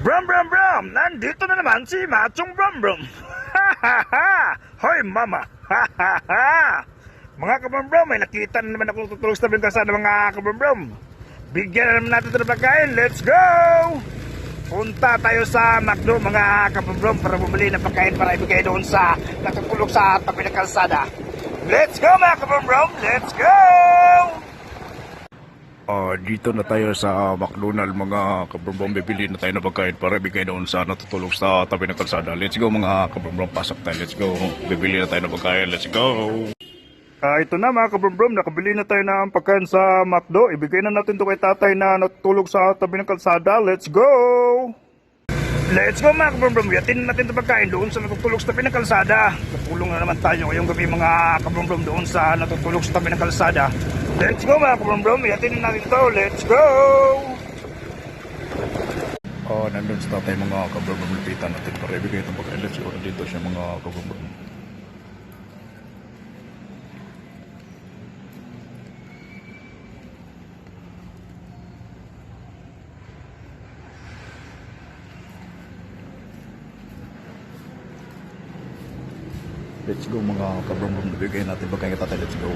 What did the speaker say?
Brum Brum Brum! Nandito na naman si Machong Brum Brum! Hoy mama! Mga kabrum Brum, may nakita na naman ako tutulog sa tabing kalsada mga kabrum Brum. Bigyan na naman natin ito ng pagkain. Let's go! Punta tayo sa McDo mga kabrum Brum para bumili ng pagkain para ibigay doon sa natutulog sa tabi ng kalsada. Let's go mga kabrum Brum! Let's go! Ah, dito na tayo sa McDonald mga kabrombrom bibili na tayo ng pagkain para bigay doon sa natutulog sa tabi ng kalsada. Let's go mga kabrombrom, pasok tayo. Let's go. Bibili na tayo ng pagkain. Let's go. Ah, ito na mga kabrum nakabili na tayo ng pagkain sa McDo. Ibigay na natin to kay tatay na natutulog sa tabi ng kalsada. Let's go! Let's go mga kabrum Yatin natin ito pagkain doon sa natutulog sa tabi ng kalsada. Natulong na naman tayo ngayong gabi mga kabrum doon sa natutulog sa tabi ng kalsada. Let's go mga kabrum Yatin natin to. Let's go! Ah, nandun sa tatay mga kabrombrom. Lapitan natin para ibigay itong pagkain. Let's go. Dito siya mga kabrombrom. Let's go mga kabrombrom. Bigay natin pagkain kay tatay. Let's go.